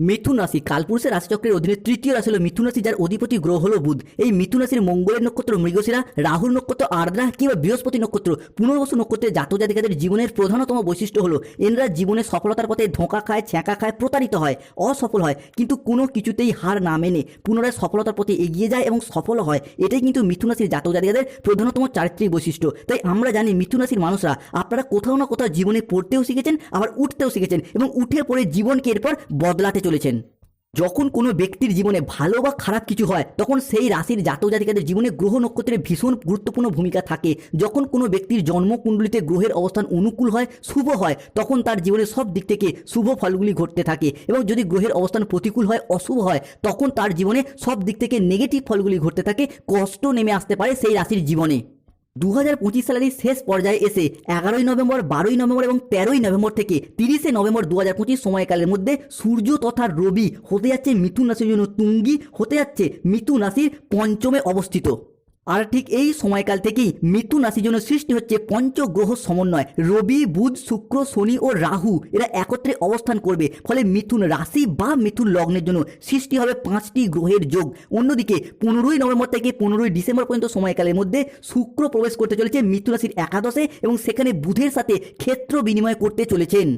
মিথুন রাশি কালপুরুষের রাশিচক্রের অধীনে তৃতীয় রাশি হল মিথুন রাশি যার অধিপতি গ্রহ হল বুধ। এই মিথুন রাশির মঙ্গলের নক্ষত্র মৃগশিরা, রাহুর নক্ষত্র আর্দ্রা কিংবা বৃহস্পতি নক্ষত্র। পুনর্বসু নক্ষত্রের জাতক জাতিকাদের জীবনের প্রধানতম বৈশিষ্ট্য হলো, এনরা জীবনে সফলতার পথে ধোঁকা খায়, ছ্যাঁকা খায়, প্রতারিত হয়, অসফল হয়, কিন্তু কোনো কিছুতেই হার না মেনে পুনরায় সফলতার পথে এগিয়ে যায় এবং সফল হয়। এটাই কিন্তু মিথুন রাশির জাতক জাতিকাদের প্রধানতম চারিত্রিক বৈশিষ্ট্য। তাই আমরা জানি মিথুন রাশির মানুষরা আপনারা কোথাও না কোথাও জীবনে পড়তেও শিখেছেন, আবার উঠতেও শিখেছেন এবং উঠে পড়ে জীবনকে এরপর বদলাতে চলেছেন। যখন কোনো ব্যক্তির জীবনে ভালো বা খারাপ কিছু হয়, তখন সেই রাশির জাতক জাতিকাদের জীবনে গ্রহ নক্ষত্রের ভীষণ গুরুত্বপূর্ণ ভূমিকা থাকে। যখন কোনো ব্যক্তির জন্মকুণ্ডলিতে গ্রহের অবস্থান অনুকূল হয়, শুভ হয়, তখন তার জীবনে সব দিক থেকে শুভ ফলগুলি ঘটতে থাকে এবং যদি গ্রহের অবস্থান প্রতিকূল হয়, অশুভ হয়, তখন তার জীবনে সব দিক থেকে নেগেটিভ ফলগুলি ঘটতে থাকে, কষ্ট নেমে আসতে পারে সেই রাশির জীবনে। দু হাজার পঁচিশ সালের শেষ পর্যায়ে এসে এগারোই নভেম্বর, বারোই নভেম্বর এবং তেরোই নভেম্বর থেকে তিরিশে নভেম্বর দু হাজার পঁচিশ সময়কালের মধ্যে সূর্য তথা রবি হতে যাচ্ছে মিথুন রাশির জন্য তুঙ্গি, হতে যাচ্ছে মিথুন রাশির পঞ্চমে অবস্থিত। আর ঠিক এই সময়কাল থেকেই মিথুন রাশির জন্য সৃষ্টি হচ্ছে পঞ্চগ্রহ সমন্বয়। রবি, বুধ, শুক্র, শনি ও রাহু এরা একত্রে অবস্থান করবে। ফলে মিথুন রাশি বা মিথুন লগ্নের জন্য সৃষ্টি হবে পাঁচটি গ্রহের যোগ। অন্যদিকে পনেরোই নভেম্বর থেকে পনেরোই ডিসেম্বর পর্যন্ত সময়কালের মধ্যে শুক্র প্রবেশ করতে চলেছে মিথুন রাশির একাদশে এবং সেখানে বুধের সাথে ক্ষেত্র বিনিময় করতে চলেছেন।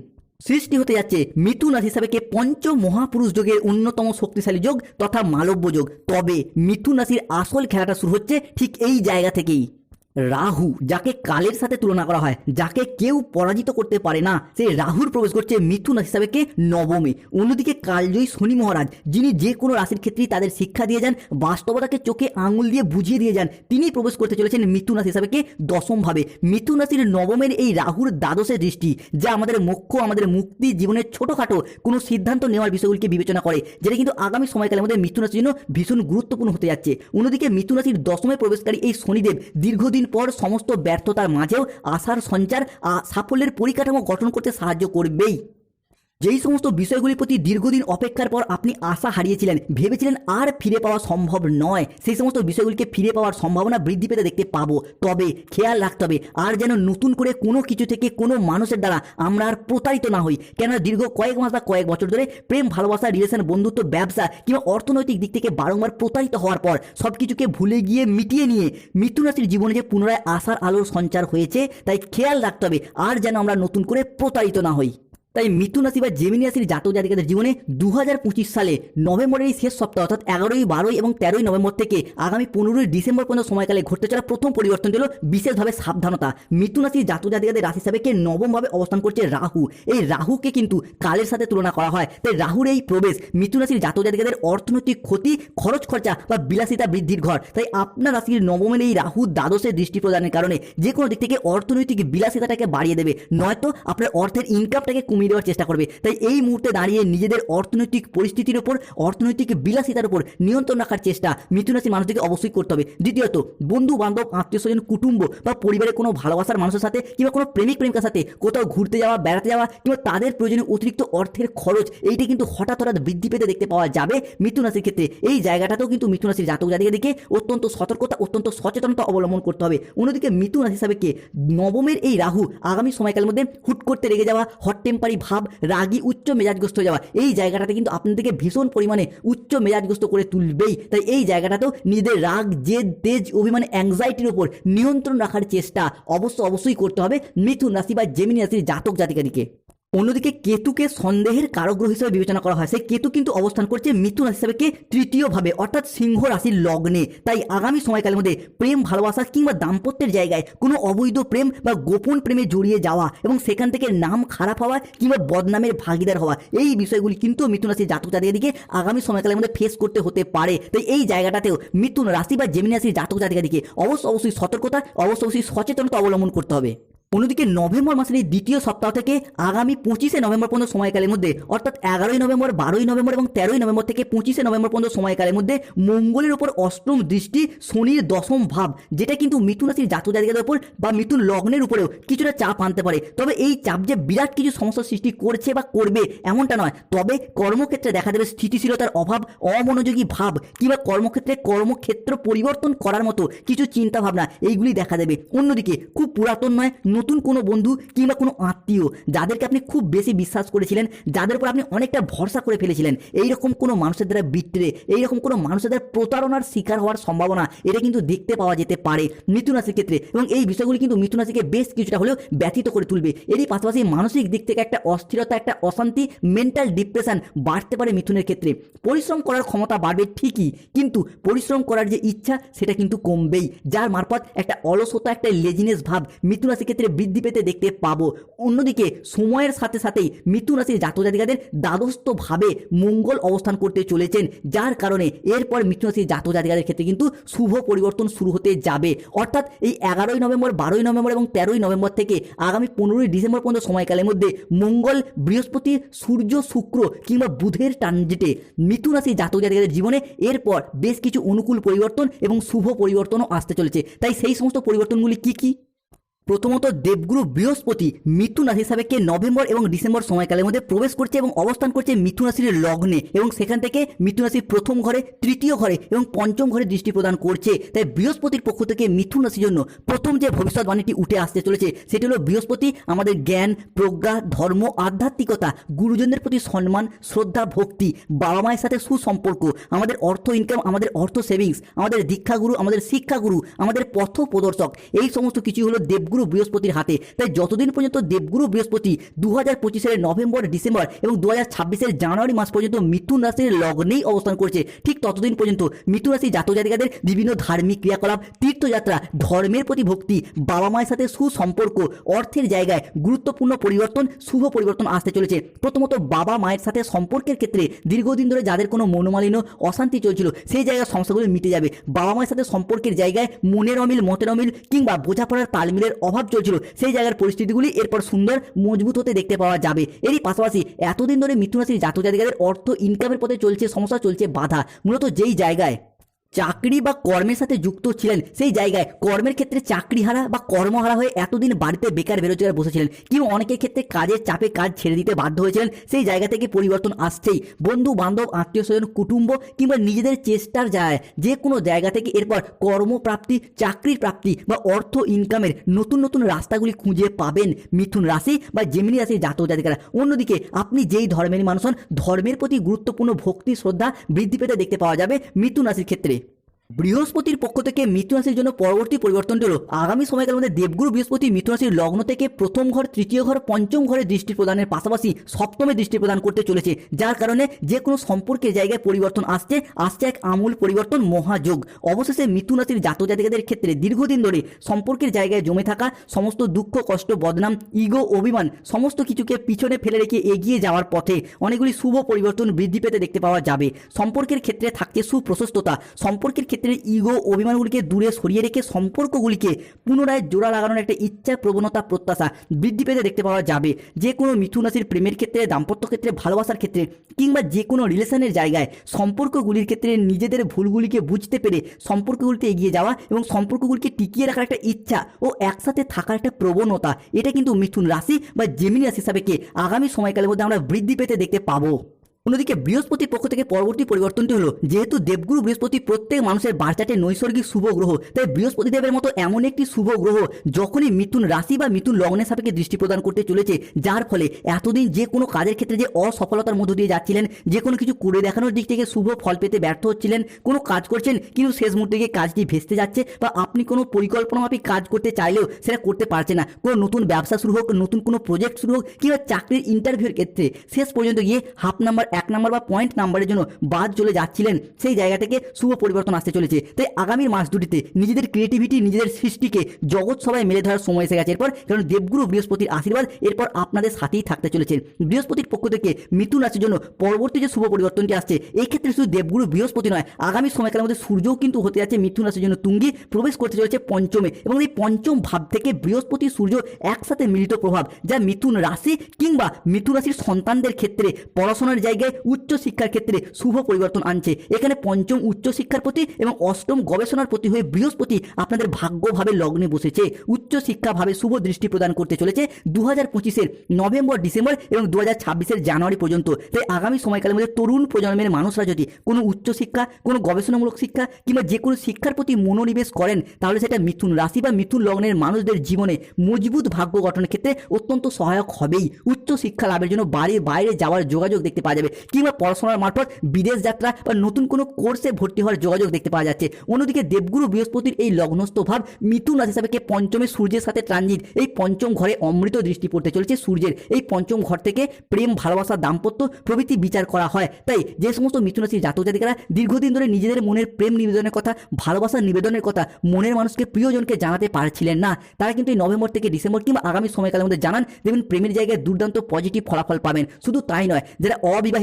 সৃষ্টি হতে যাচ্ছে মিথুন রাশি হিসাবে কে পঞ্চ মহাপুরুষ যোগের অন্যতম শক্তিশালী যোগ তথা মালব্য যোগ। তবে মিথুন রাশির আসল খেলাটা শুরু হচ্ছে ঠিক এই জায়গা থেকেই। রাহু, যাকে কালের সাথে তুলনা করা হয়, যাকে কেউ পরাজিত করতে পারে না সেই রাহুর প্রবেশ করছে মিথুন হিসাবে কে নবমে। অন্যদিকে কালজয়ী শনি মহারাজ, যিনি যে কোনো রাশির ক্ষেত্রেই তাদের শিক্ষা দিয়ে যান, বাস্তবতাকে চোখে আঙুল দিয়ে বুঝিয়ে দিয়ে যান, তিনি প্রবেশ করতে চলেছেন মিথুন রাশি হিসাবে কে দশমভাবে। মিথুন রাশির নবমের এই রাহুর দ্বাদশের দৃষ্টি, যা আমাদের মোক্ষ, আমাদের মুক্তি জীবনের ছোটোখাটো কোনো সিদ্ধান্ত নেওয়ার বিষয়গুলিকে বিবেচনা করে, যেটা কিন্তু আগামী সময়কালের মধ্যে মিথুন রাশির জন্য ভীষণ গুরুত্বপূর্ণ হতে যাচ্ছে। অন্যদিকে মিথুন রাশির দশমে প্রবেশকারী এই শনিদেব দীর্ঘদিন পর সমস্ত ব্যর্থতার মাঝেও আশার সঞ্চার সাফল্যের পরিকাঠামো গঠন করতে সাহায্য করবেই। যেই সমস্ত বিষয়গুলির প্রতি দীর্ঘদিন অপেক্ষার পর আপনি আশা হারিয়েছিলেন, ভেবেছিলেন আর ফিরে পাওয়া সম্ভব নয়। সেই সমস্ত বিষয়গুলিকে ফিরে পাওয়ার সম্ভাবনা বৃদ্ধি পেতে দেখতে পাবো। তবে খেয়াল রাখতে হবে, আর যেন নতুন করে কোনো কিছু থেকে কোনো মানুষের দ্বারা আমরা আর প্রতারিত না হই। কেননা দীর্ঘ কয়েক মাস বা কয়েক বছর ধরে প্রেম, ভালোবাসা রিলেশন বন্ধুত্ব, ব্যবসা কিংবা অর্থনৈতিক দিক থেকে বারংবার প্রতারিত হওয়ার পর সব কিছুকে ভুলে গিয়ে মিটিয়ে নিয়ে মিথুন রাশির জীবনে যে পুনরায় আশার আলোর সঞ্চার হয়েছে, তাই খেয়াল রাখতে হবে, আর যেন আমরা নতুন করে প্রতারিত না হই। তাই মিথুন রাশি বা জেমিনি রাশির জাতক জাতিকাদের জীবনে দু হাজার পঁচিশ সালে নভেম্বরের শেষ সপ্তাহ অর্থাৎ এগারোই, বারোই এবং তেরোই নভেম্বর থেকে আগামী পনেরোই ডিসেম্বর পর্যন্ত সময়কালে ঘটতে চলা প্রথম পরিবর্তন ছিল বিশেষভাবে সাবধানতা। মিথুন রাশির জাতক জাতিকাদের রাশি হিসাবে কে নবমভাবে অবস্থান করছে রাহু। এই রাহুকে কিন্তু কালের সাথে তুলনা করা হয়। তাই রাহুর এই প্রবেশ মিথুন রাশির জাতক জাতিকাদের অর্থনৈতিক ক্ষতি, খরচ খরচা বা বিলাসিতা বৃদ্ধির ঘর। তাই আপনার রাশির নবমের এই রাহু দ্বাদশের দৃষ্টি প্রদানের কারণে যে কোনো দিক থেকে অর্থনৈতিক বিলাসিতাটাকে বাড়িয়ে দেবে। নয়তো আপনার অর্থের ইনকামটাকে কমিয়ে দেওয়ার চেষ্টা করবে। তাই এই মুহূর্তে দাঁড়িয়ে নিজেদের অর্থনৈতিক পরিস্থিতির উপর অর্থনৈতিক বিলাসিতার উপর নিয়ন্ত্রণ রাখার চেষ্টা মিথুন রাশির মানুষদেরকে অবশ্যই করতে হবে। দ্বিতীয়ত বন্ধু বান্ধব আত্মীয় স্বজন কুটুম্ব বা পরিবারের কোনো ভালোবাসার মানুষের সাথে কিংবা কোনো প্রেমিক, প্রেমিকার সাথে কোথাও ঘুরতে যাওয়া, বেড়াতে যাওয়া কিংবা তাদের প্রয়োজনীয় অতিরিক্ত অর্থের খরচ, এইটা কিন্তু হঠাৎ হঠাৎ বৃদ্ধি পেতে দেখতে পাওয়া যাবে মিথুন রাশির ক্ষেত্রে। এই জায়গাটাতেও কিন্তু মিথুন রাশির জাতক জাতিকে দেখে অত্যন্ত সতর্কতা, অত্যন্ত সচেতনতা অবলম্বন করতে হবে। অন্যদিকে মিথুন রাশি হিসাবে কে? নবমের এই রাহু আগামী সময়কালের মধ্যে হুট করতে রেগে যাওয়া হট টেম্পারি ভাব, রাগী, উচ্চ মেজাজগ্রস্ত হয়ে যাওয়া। এই জায়গাটাতে কিন্তু আপনাদেরকে ভীষণ পরিমাণে উচ্চ মেজাজগ্রস্ত করে তুলবেই। তাই এই জায়গাটাতেও নিজেদের রাগ, জেদ, তেজ, অভিমান অ্যাংজাইটির উপর নিয়ন্ত্রণ রাখার চেষ্টা অবশ্য অবশ্যই করতে হবে। মিথুন রাশি বা জেমিনি রাশির জাতক জাতিকাদিকে অন্যদিকে কেতুকে সন্দেহের কারগ্রহ হিসেবে বিবেচনা করা হয়। সেই কেতু কিন্তু অবস্থান করছে মিথুন রাশি হিসাবে তৃতীয়ভাবে, অর্থাৎ সিংহ রাশির লগ্নে। তাই আগামী সময়কালের মধ্যে প্রেম, ভালোবাসা কিংবা দাম্পত্যের জায়গায় কোনো অবৈধ প্রেম বা গোপন প্রেমে জড়িয়ে যাওয়া এবং সেখান থেকে নাম খারাপ হওয়া কিংবা বদনামের ভাগিদার হওয়া, এই বিষয়গুলি কিন্তু মিথুন রাশির জাতক জাতিকের দিকে আগামী সময়কালের মধ্যে ফেস করতে হতে পারে। তাই এই জায়গাটাতেও মিথুন রাশি বা জেমিনি রাশির জাতক জাতিকার দিকে অবশ্য অবশ্যই সতর্কতা, অবশ্য অবশ্যই সচেতনতা অবলম্বন করতে হবে। অন্যদিকে নভেম্বর মাসের এই দ্বিতীয় সপ্তাহ থেকে আগামী পঁচিশে নভেম্বর পর্যন্ত সময়কালের মধ্যে, অর্থাৎ এগারোই নভেম্বর, বারোই নভেম্বর এবং তেরোই নভেম্বর থেকে পঁচিশে নভেম্বর পর্যন্ত সময়কালের মধ্যে মঙ্গলের ওপর অষ্টম দৃষ্টি, শনির দশম ভাব, যেটা কিন্তু মিথুন রাশির জাতক জাতিকাদের উপর বা মিথুন লগ্নের উপরেও কিছুটা চাপ আনতে পারে। তবে এই চাপ যে বিরাট কিছু সমস্যার সৃষ্টি করছে বা করবে এমনটা নয়। তবে কর্মক্ষেত্রে দেখা দেবে স্থিতিশীলতার অভাব, অমনোযোগী ভাব কিংবা কর্মক্ষেত্রে কর্মক্ষেত্র পরিবর্তন করার মতো কিছু চিন্তা ভাবনা এইগুলি দেখা দেবে। অন্যদিকে খুব পুরাতন নয় নতুন কোনো বন্ধু কিংবা কোনো আত্মীয় যাদেরকে আপনি খুব বেশি বিশ্বাস করেছিলেন, যাদের উপর আপনি অনেকটা ভরসা করে ফেলেছিলেন, এইরকম কোনো মানুষের দ্বারা বিট্রে, এইরকম কোনো মানুষের দ্বারা প্রতারণার শিকার হওয়ার সম্ভাবনা এটা কিন্তু দেখতে পাওয়া যেতে পারে মিথুন রাশির ক্ষেত্রে এবং এই বিষয়গুলি কিন্তু মিথুন রাশিকে বেশ কিছুটা হলেও ব্যথিত করে তুলবে। এরই পাশাপাশি মানসিক দিক থেকে একটা অস্থিরতা, একটা অশান্তি মেন্টাল ডিপ্রেশন বাড়তে পারে মিথুনের ক্ষেত্রে। পরিশ্রম করার ক্ষমতা বাড়বে ঠিকই, কিন্তু পরিশ্রম করার যে ইচ্ছা সেটা কিন্তু কমবেই, যার মারফত একটা অলসতা, একটা লেজিনেস ভাব মিথুন রাশির ক্ষেত্রে বৃদ্ধি পেতে দেখতে পাবো। অন্যদিকে, সময়ের সাথে সাথেই মিথুন রাশির জাতক জাতিকাদের দ্বাদস্থভাবে মঙ্গল অবস্থান করতে চলেছেন। যার কারণে এরপর মিথুন রাশির জাতক জাতিকাদের ক্ষেত্রে কিন্তু শুভ পরিবর্তন শুরু হতে যাবে। অর্থাৎ এই এগারোই নভেম্বর, বারোই নভেম্বর এবং তেরোই নভেম্বর থেকে আগামী পনেরোই ডিসেম্বর পর্যন্ত সময়কালের মধ্যে মঙ্গল, বৃহস্পতি, সূর্য, শুক্র কিংবা বুধের ট্রানজিটে মিথুন রাশি জাতক জাতিকাদের জীবনে এরপর বেশ কিছু অনুকূল পরিবর্তন এবং শুভ পরিবর্তনও আসতে চলেছে। তাই সেই সমস্ত পরিবর্তনগুলি কি কি? প্রথমত দেবগুরু বৃহস্পতি মিথুন রাশি সাবেককে নভেম্বর এবং ডিসেম্বর সময়কালের মধ্যে প্রবেশ করছে এবং অবস্থান করছে মিথুন রাশির লগ্নে এবং সেখান থেকে মিথুন রাশির প্রথম ঘরে, তৃতীয় ঘরে এবং পঞ্চম ঘরে দৃষ্টি প্রদান করছে। তাই বৃহস্পতির পক্ষ থেকে মিথুন রাশির জন্য প্রথম যে ভবিষ্যৎবাণীটি উঠে আসতে চলেছে সেটি হলো বৃহস্পতি আমাদের জ্ঞান, প্রজ্ঞা, ধর্ম, আধ্যাত্মিকতা, গুরুজনদের প্রতি সম্মান, শ্রদ্ধা, ভক্তি, বাবা মায়ের সাথে সুসম্পর্ক, আমাদের অর্থ ইনকাম আমাদের অর্থ সেভিংস আমাদের দীক্ষাগুরু, আমাদের শিক্ষাগুরু, আমাদের পথ প্রদর্শক, এই সমস্ত কিছু হলো দেবগুরু বৃহস্পতির হাতে। তাই যতদিন পর্যন্ত দেবগুরু বৃহস্পতি দু হাজার পঁচিশের নভেম্বর, ডিসেম্বর এবং দু হাজার ছাব্বিশের জানুয়ারি মাস পর্যন্ত মিথুন রাশির লগ্নেই অবস্থান করছে, ঠিক ততদিন পর্যন্ত মিথুন রাশি জাতক জাতিকাদের বিভিন্ন ধার্মিক ক্রিয়াকলাপ, তীর্থযাত্রা, ধর্মের প্রতি ভক্তি বাবা মায়ের সাথে সুসম্পর্ক, অর্থের জায়গায় গুরুত্বপূর্ণ পরিবর্তন, শুভ পরিবর্তন আসতে চলেছে। প্রথমত বাবা মায়ের সাথে সম্পর্কের ক্ষেত্রে দীর্ঘদিন ধরে যাদের কোনো মনোমালিন্য, অশান্তি চলছিল, সেই জায়গার সমস্যাগুলো মিটে যাবে। বাবা মায়ের সাথে সম্পর্কের জায়গায় মনের অমিল, মতের অমিল কিংবা বোঝাপড়ার তালমিলের অভাব চলছিল। সেই জায়গার পরিস্থিতিগুলি এরপর সুন্দর, মজবুত হতে দেখতে পাওয়া যাবে। এরই পাশাপাশি এতদিন ধরে মিথুন রাশির জাতক জাতিকাদের অর্থ ইনকামের পথে চলছে, সমস্যা চলছে, বাধা। মূলত যেই জায়গায় চাকরি বা কর্মের সাথে যুক্ত ছিলেন, সেই জায়গায় কর্মের ক্ষেত্রে চাকরিহারা বা কর্মহারা হয়ে এতদিন বাড়িতে বেকার বেরোজগার বসেছিলেন, কিংবা অনেকের ক্ষেত্রে কাজের চাপে কাজ ছেড়ে দিতে বাধ্য হয়েছিলেন, সেই জায়গা থেকে পরিবর্তন আসছেই। বন্ধু বান্ধব আত্মীয় স্বজন কুটুম্ব, কিংবা নিজেদের চেষ্টার যায় যে কোনো জায়গা থেকে এরপর কর্মপ্রাপ্তি চাকরির প্রাপ্তি বা অর্থ ইনকামের নতুন নতুন রাস্তাগুলি খুঁজে পাবেন মিথুন রাশি বা জেমিনি রাশির জাতক জাতিকারা। অন্যদিকে আপনি যেই ধর্মের মানুষ হন, ধর্মের প্রতি গুরুত্বপূর্ণ ভক্তি, শ্রদ্ধা বৃদ্ধি পেতে দেখতে পাওয়া যাবে মিথুন রাশির ক্ষেত্রে। বৃহস্পতির পক্ষ থেকে মিথুন রাশির জন্য পরবর্তী পরিবর্তনটি হলো, আগামী সময়কালের মধ্যে দেবগুরু বৃহস্পতি মিথুন রাশির লগ্ন থেকে প্রথম ঘর, তৃতীয় ঘর, পঞ্চম ঘরে দৃষ্টি প্রদানের পাশাপাশি সপ্তমে দৃষ্টি প্রদান করতে চলেছে, যার কারণে যে কোনো সম্পর্কের জায়গায় পরিবর্তন আসছে আসছে এক আমূল পরিবর্তন, মহাযোগ। অবশেষে মিথুন রাশির জাতক জাতিকাদের ক্ষেত্রে দীর্ঘদিন ধরে সম্পর্কের জায়গায় জমে থাকা, সমস্ত দুঃখ, কষ্ট, বদনাম, ইগো, অভিমান, সমস্ত কিছুকে পিছনে ফেলে রেখে এগিয়ে যাওয়ার পথে অনেকগুলি শুভ পরিবর্তন বৃদ্ধি পেতে দেখতে পাওয়া যাবে। সম্পর্কের ক্ষেত্রে থাকছে সুপ্রশস্ততা। সম্পর্কের ক্ষেত্রে ইগো অভিমানগুলিকে দূরে সরিয়ে রেখে সম্পর্কগুলিকে পুনরায় জোড়া লাগানোর একটা ইচ্ছা প্রবণতা প্রত্যাশা বৃদ্ধি পেতে দেখতে পাওয়া যাবে। যে কোনো মিথুন রাশির প্রেমের ক্ষেত্রে, দাম্পত্য ক্ষেত্রে, ভালোবাসার ক্ষেত্রে কিংবা যে কোনো রিলেশনের জায়গায় সম্পর্কগুলির ক্ষেত্রে নিজেদের ভুলগুলিকে বুঝতে পেরে সম্পর্কগুলিতে এগিয়ে যাওয়া এবং সম্পর্কগুলিকে টিকিয়ে রাখার একটা ইচ্ছা ও একসাথে থাকার একটা প্রবণতা, এটা কিন্তু মিথুন রাশি বা জেমিনি রাশি হিসাবে আগামী সময়কালের মধ্যে আমরা বৃদ্ধি পেতে দেখতে পাবো। অন্যদিকে বৃহস্পতির পক্ষ থেকে পরবর্তী পরিবর্তনটি হলো, যেহেতু দেবগুরু বৃহস্পতি প্রত্যেক মানুষের বার্তাটে নৈসর্গিক শুভ গ্রহ, তাই বৃহস্পতি দেবের মতো এমন একটি শুভ গ্রহ যখনই মিথুন রাশি বা মিথুন লগ্নের সাপেক্ষে দৃষ্টি প্রদান করতে চলেছে, যার ফলে এতদিন যে কোনো কাজের ক্ষেত্রে যে অসফলতার মধ্য দিয়ে যাচ্ছিলেন, যে কোনো কিছু করে দেখানোর দিক থেকে শুভ ফল পেতে ব্যর্থ হচ্ছিলেন, কোনো কাজ করছেন, কিন্তু শেষ মুহূর্তে গিয়ে কাজটি ভেস্তে যাচ্ছে বা আপনি কোনো পরিকল্পনা মাফিক কাজ করতে চাইলেও সেটা করতে পারছে না। কোনো নতুন ব্যবসা শুরু হোক, নতুন কোনো প্রজেক্ট শুরু হোক কিংবা চাকরির ইন্টারভিউর ক্ষেত্রে শেষ পর্যন্ত গিয়ে হাফ নাম্বার এক নাম্বার বা পয়েন্ট নাম্বারের জন্য বাদ চলে যাচ্ছিলেন, সেই জায়গা থেকে শুভ পরিবর্তন আসতে চলেছে। তাই আগামী মাস দুটিতে নিজেদের ক্রিয়েটিভিটি নিজেদের সৃষ্টিকে জগৎ সবাই মেলে ধরার সময় এসে গেছে। এরপর কারণ দেবগুরু বৃহস্পতির আশীর্বাদ, এরপর আপনাদের সাথেই থাকতে চলেছে বৃহস্পতির পক্ষ থেকে মিথুন রাশির জন্য পরবর্তী যে শুভ পরিবর্তনটি আসছে, এই ক্ষেত্রে শুধু দেবগুরু বৃহস্পতি নয়, আগামী সময়কালের মধ্যে সূর্যও কিন্তু হতে যাচ্ছে মিথুন রাশির জন্য তুঙ্গি, প্রবেশ করতে চলেছে পঞ্চমে। এবং এই পঞ্চম ভাব থেকে বৃহস্পতি, সূর্য একসাথে মিলিত প্রভাব, যা মিথুন রাশি কিংবা মিথুন রাশির সন্তানদের ক্ষেত্রে পড়াশোনার জায়গায় জায়গায় উচ্চ শিক্ষার ক্ষেত্রে শুভ পরিবর্তন আনছে। এখানে পঞ্চম উচ্চ শিক্ষার প্রতি এবং অষ্টম গবেষণার প্রতি হয়ে বৃহস্পতি আপনাদের ভাগ্যভাবে লগ্নে বসেছে। উচ্চ শিক্ষাভাবে শুভ দৃষ্টি প্রদান করতে চলেছে দু হাজার পঁচিশের নভেম্বর, ডিসেম্বর এবং দু হাজার ছাব্বিশের জানুয়ারি পর্যন্ত। তাই আগামী সময়কালের মধ্যে তরুণ প্রজন্মের মানুষরা যদি কোনো উচ্চ শিক্ষা কোনো গবেষণামূলক শিক্ষা কিংবা যে কোনো শিক্ষার প্রতি মনোনিবেশ করেন, তাহলে সেটা মিথুন রাশি বা মিথুন লগ্নের মানুষদের জীবনে মজবুত ভাগ্য গঠনের ক্ষেত্রে অত্যন্ত সহায়ক হবেই। উচ্চ শিক্ষা লাভের জন্য বাড়ির বাইরে যাওয়ার যোগাযোগ দেখতে পাওয়া যাবে। কিংবা পড়াশোনার মারফত বিদেশ যাত্রা বা নতুন কোনো কোর্সে ভর্তি হওয়ার যোগাযোগ দেখতে পাওয়া যাচ্ছে। অন্যদিকে দেবগুরু বৃহস্পতির এই লগ্নস্থ ভাব মিথুন রাশি হিসাবে পঞ্চমে সূর্যের সাথে ট্রানজিট। এই পঞ্চম ঘরে অমৃত দৃষ্টি পড়তে চলেছে সূর্যের। এই পঞ্চম ঘর থেকে প্রেম, ভালোবাসা, দাম্পত্য প্রভৃতি বিচার করা হয়। তাই যে সমস্ত মিথুন রাশির জাতক জাতিকারা দীর্ঘদিন ধরে নিজেদের মনের প্রেম নিবেদনের কথা ভালোবাসার নিবেদনের কথা মনের মানুষকে, প্রিয়জনকে জানাতে পারছিলেন না। তারা কিন্তু এই নভেম্বর থেকে ডিসেম্বর কিংবা আগামী সময়কালের মধ্যে জানান দেখবেন প্রেমের জায়গায় দুর্দান্ত পজিটিভ ফলাফল পাবেন। শুধু তাই নয়, যারা অবিবাহিত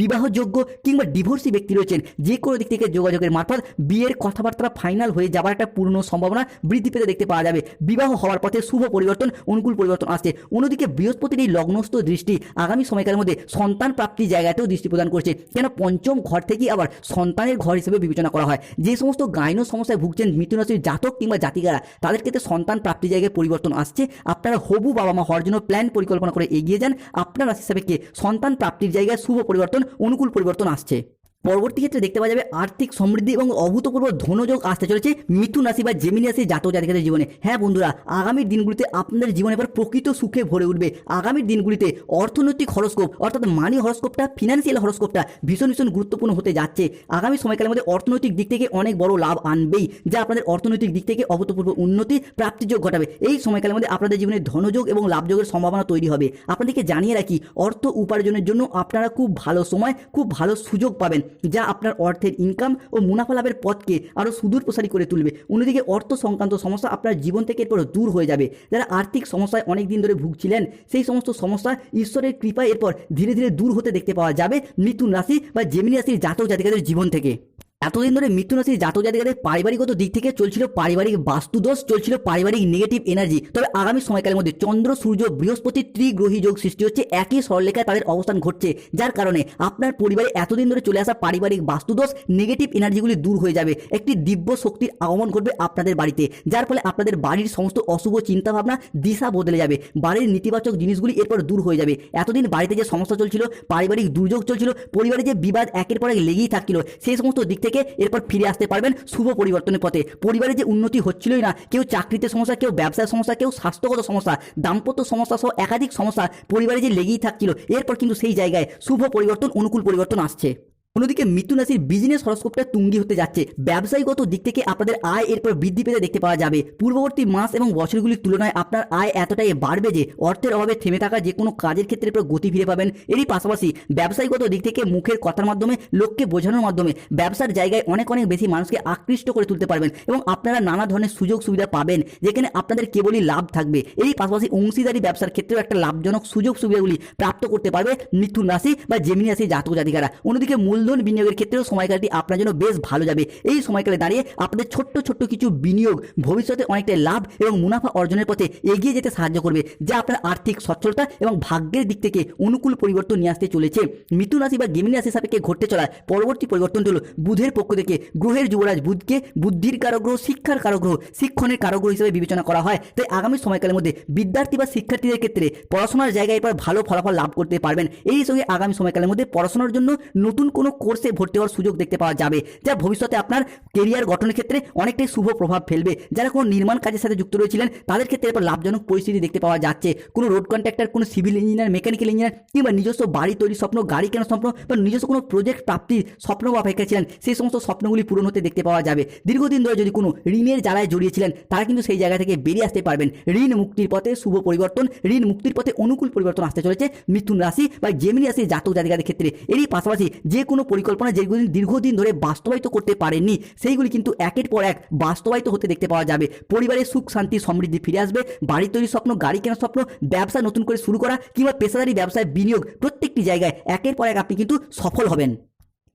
বিবাহযোগ্য কিংবা ডিভোর্সি ব্যক্তি রয়েছেন, যে কোনো দিক থেকে যোগাযোগের মারফত বিয়ের কথাবার্তা ফাইনাল হয়ে যাবার একটা পূর্ণ সম্ভাবনা বৃদ্ধি পেতে দেখতে পাওয়া যাবে। বিবাহ হওয়ার পথে শুভ পরিবর্তন, অনুকূল পরিবর্তন আসছে। অন্যদিকে বৃহস্পতির এই লগ্নস্থ দৃষ্টি আগামী সময়কালের মধ্যে সন্তান প্রাপ্তির জায়গাতেও দৃষ্টি প্রদান করছে। কেন পঞ্চম ঘর থেকেই আবার সন্তানের ঘর হিসেবে বিবেচনা করা হয়? যে সমস্ত গাইনো সমস্যায় ভুগছেন মিথুনরাশির জাতক কিংবা জাতিকারা, তাদের ক্ষেত্রে সন্তান প্রাপ্তির জায়গায় পরিবর্তন আসছে। আপনারা হবু বাবা মা হওয়ার জন্য প্ল্যান পরিকল্পনা করে এগিয়ে যান। আপনার রাশি হিসাবে সন্তান প্রাপ্তির জায়গায় শুভ পরিবর্তন অনুকূল পরিবর্তন আসছে। পরবর্তী ক্ষেত্রে দেখতে পাওয়া যাবে আর্থিক সমৃদ্ধি এবং অভূতপূর্ব ধনযোগ আসতে চলেছে মিথুন রাশি বা জেমিনি রাশি জাতক জাতিকাদের জীবনে। হ্যাঁ বন্ধুরা আগামীর দিনগুলিতে আপনাদের জীবনে এবার প্রকৃত সুখে ভরে উঠবে। আগামীর দিনগুলিতে অর্থনৈতিক হরস্কোপ, অর্থাৎ মানি হরস্কোপটা ফিনান্সিয়াল হরস্কোপটা ভীষণ ভীষণ গুরুত্বপূর্ণ হতে যাচ্ছে। আগামী সময়কালের মধ্যে অর্থনৈতিক দিক থেকে অনেক বড় লাভ আনবেই, যা আপনাদের অর্থনৈতিক দিক থেকে অভূতপূর্ব উন্নতি, প্রাপ্তিযোগ ঘটাবে। এই সময়কালের মধ্যে আপনাদের জীবনে ধনযোগ এবং লাভযোগের সম্ভাবনা তৈরি হবে। আপনাদেরকে জানিয়ে রাখি, অর্থ উপার্জনের জন্য আপনারা খুব ভালো সময়, খুব ভালো সুযোগ পাবেন। যা আপনার অর্থের ইনকাম ও মুনাফা লাভের পথকে আরও সুদূর প্রসারী করে তুলবে। অন্যদিকে অর্থ সংক্রান্ত সমস্যা আপনার জীবন থেকে এরপর দূর হয়ে যাবে। যারা আর্থিক সমস্যায় অনেক দিন ধরে ভুগছিলেন, সেই সমস্ত সমস্যা ঈশ্বরের কৃপায় এরপর ধীরে ধীরে দূর হতে দেখতে পাওয়া যাবে। মিথুন রাশি বা জেমিনি রাশির জাতক জাতিকাদের জীবন থেকে। এতদিন ধরে মৃত্যু রাশির জাতক জাতিকাদের পারিবারিকগত দিক থেকে চলছিল পারিবারিক বাস্তুদোষ, চলছিল পারিবারিক নেগেটিভ এনার্জি তবে আগামী সময়কালের মধ্যে চন্দ্র, সূর্য, বৃহস্পতি ত্রিগ্রহী যোগ সৃষ্টি হচ্ছে, একই সরলেখায় তাদের অবস্থান ঘটছে। যার কারণে আপনার পরিবারে এতদিন ধরে চলে আসা পারিবারিক বাস্তুদোষ নেগেটিভ এনার্জিগুলি দূর হয়ে যাবে। একটি দিব্য শক্তির আগমন ঘটবে আপনাদের বাড়িতে, যার ফলে আপনাদের বাড়ির সমস্ত অশুভ চিন্তাভাবনা দিশা বদলে যাবে। বাড়ির নেতিবাচক জিনিসগুলি এরপর দূর হয়ে যাবে। এতদিন বাড়িতে যে সমস্যা চলছিল, পারিবারিক দুর্যোগ চলছিল, পরিবারে যে বিবাদ একের পর এক লেগেই থাকছিল, সেই সমস্ত দিক থেকে এরপর ফিরে আসতে পারবেন শুভ পরিবর্তনের পথে। পরিবারে যে উন্নতি হচ্ছিলই না, কেউ চাকরিতে সমস্যা, কেউ ব্যবসার সমস্যা, কেউ স্বাস্থ্যগত সমস্যা, দাম্পত্য সমস্যা সহ একাধিক সমস্যা পরিবারে যে লেগেই থাকছিল, এরপর কিন্তু সেই জায়গায় শুভ পরিবর্তন, অনুকূল পরিবর্তন আসছে। অন্যদিকে মিথুন রাশির বিজনেস হরস্কোপটা তুঙ্গি হতে যাচ্ছে। ব্যবসায়ীগত দিক থেকে আপনাদের আয় এরপর বৃদ্ধি পেতে দেখতে পাওয়া যাবে। পূর্ববর্তী মাস এবং বছরগুলির তুলনায় আপনার আয় এতটাই বাড়বে যে অর্থের অভাবে থেমে থাকা যে কোনো কাজের ক্ষেত্রে এরপর গতি ফিরে পাবেন। এরই পাশাপাশি ব্যবসায়ীগত দিক থেকে মুখের কথার মাধ্যমে, লোককে বোঝানোর মাধ্যমে ব্যবসার জায়গায় অনেক অনেক বেশি মানুষকে আকৃষ্ট করে তুলতে পারবেন এবং আপনারা নানা ধরনের সুযোগ সুবিধা পাবেন যেখানে আপনাদের কেবলই লাভ থাকবে। এরই পাশাপাশি অংশীদারি ব্যবসার ক্ষেত্রেও একটা লাভজনক সুযোগ সুবিধাগুলি প্রাপ্ত করতে পারবে মিথুন রাশি বা জেমিনি রাশি জাতক জাতিকারা। অন্যদিকে মূলধন বিনিয়োগের ক্ষেত্রেও সময়কালটি আপনার জন্য বেশ ভালো যাবে। এই সময়কালে দাঁড়িয়ে আপনাদের ছোট্ট ছোট্ট কিছু বিনিয়োগ ভবিষ্যতে অনেকটাই লাভ এবং মুনাফা অর্জনের পথে এগিয়ে যেতে সাহায্য করবে, যা আপনার আর্থিক সচ্ছলতা এবং ভাগ্যের দিক থেকে অনুকূল পরিবর্তন নিয়ে আসতে চলেছে। মিথুন রাশি বা গেমিনি রাশি সাপেক্ষে ঘটতে চলা পরবর্তী পরিবর্তনটি হলো বুধের পক্ষ থেকে গ্রহের যুবরাজ বুধকে বুদ্ধির কারগ্রহ শিক্ষার কারগ্রহ শিক্ষণের কারগ্রহ হিসেবে বিবেচনা করা হয়। তাই আগামী সময়কালের মধ্যে বিদ্যার্থী বা শিক্ষার্থীদের ক্ষেত্রে পড়াশোনার জায়গায় এবার ভালো ফলাফল লাভ করতে পারবেন। এই সঙ্গে আগামী সময়কালের মধ্যে পড়াশোনার জন্য নতুন কোনো কোর্সে ভর্তি হওয়ার সুযোগ দেখতে পাওয়া যাবে, যা ভবিষ্যতে আপনার কেরিয়ার গঠনের ক্ষেত্রে অনেকটাই শুভ প্রভাব ফেলবে। যারা কোনো নির্মাণ কাজের সাথে যুক্ত রয়েছিলেন, তাদের ক্ষেত্রে এরপর লাভজনক পরিস্থিতি দেখতে পাওয়া যাচ্ছে। কোনো রোড কন্ট্রাক্টর কোনো সিভিল ইঞ্জিনিয়ার মেকানিক্যাল ইঞ্জিনিয়ার কিংবা নিজস্ব বাড়ি তৈরির স্বপ্ন, গাড়ি কেনার স্বপ্ন বা নিজস্ব কোনো প্রজেক্ট প্রাপ্তির স্বপ্ন বা অপেক্ষা ছিলেন, সেই সমস্ত স্বপ্নগুলি পূরণ হতে দেখতে পাওয়া যাবে। দীর্ঘদিন ধরে যদি কোনো ঋণের জ্বালায় জড়িয়েছিলেন, তারা কিন্তু সেই জায়গা থেকে বেরিয়ে আসতে পারবেন। ঋণ মুক্তির পথে শুভ পরিবর্তন, ঋণ মুক্তির পথে অনুকূল পরিবর্তন আসতে চলেছে। মিথুন রাশি বা জেমিনি রাশি জাতক জাতিকাদের ক্ষেত্রে। এরই পাশাপাশি যে কোনো পরিকল্পনা যেগুলি দীর্ঘদিন ধরে বাস্তবায়িত করতে পারেননি, সেইগুলি কিন্তু একের পর এক বাস্তবায়িত হতে দেখতে পাওয়া যাবে। পরিবারের সুখ, শান্তি, সমৃদ্ধি ফিরে আসবে বাড়ি তৈরির স্বপ্ন, গাড়ি কেনার স্বপ্ন, ব্যবসা নতুন করে শুরু করা কিংবা পেশাদারি ব্যবসায় বিনিয়োগ প্রত্যেকটি জায়গায় একের পর এক আপনি কিন্তু সফল হবেন।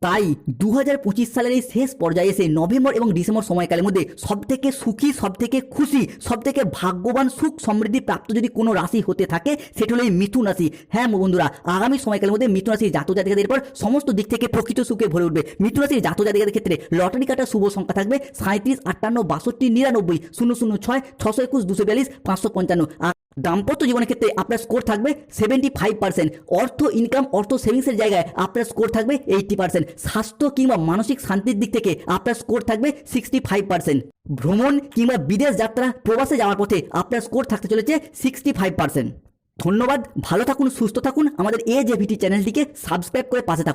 তাই দু হাজার পঁচিশ সালের এই শেষ পর্যায়ে এসে নভেম্বর এবং ডিসেম্বর সময়কালের মধ্যে সবথেকে সুখী, সবথেকে খুশি, সবথেকে ভাগ্যবান, সুখ সমৃদ্ধি প্রাপ্ত যদি কোনো রাশি হতে থাকে, সেটা হলো এই মিথুন রাশি। হ্যাঁ বন্ধুরা, আগামী সময়কালের মধ্যে মিথুন রাশির জাতক জাতিকাদের পর সমস্ত দিক থেকে প্রকৃত সুখে ভরে উঠবে। মিথুন রাশির জাতক জাতিকাদের ক্ষেত্রে লটারি কাটার শুভ সংখ্যা থাকবে সাঁত্রিশ আটান্ন, বাষট্টি, নিরানব্বই, শূন্য শূন্য, ছয়, ছশো একুশ, দুশো বিয়াল্লিশ, পাঁচশো পঞ্চান্ন। দাম্পত্য জীবনের ক্ষেত্রে আপনার স্কোর থাকবে সেভেন্টি ফাইভ পার্সেন্ট অর্থ ইনকাম অর্থ সেভিংসের জায়গায় আপনার স্কোর থাকবে এইটটি পার্সেন্ট স্বাস্থ্য কিংবা মানসিক শান্তির দিক থেকে আপনার স্কোর থাকবে সিক্সটি ফাইভ পার্সেন্ট ভ্রমণ কিংবা বিদেশ যাত্রা, প্রবাসে যাওয়ার পথে আপনার স্কোর থাকতে চলেছে সিক্সটি ফাইভ পার্সেন্ট ধন্যবাদ, ভালো থাকুন, সুস্থ থাকুন। আমাদের এ জেভিটি চ্যানেলটিকে সাবস্ক্রাইব করে পাশে থাকুন।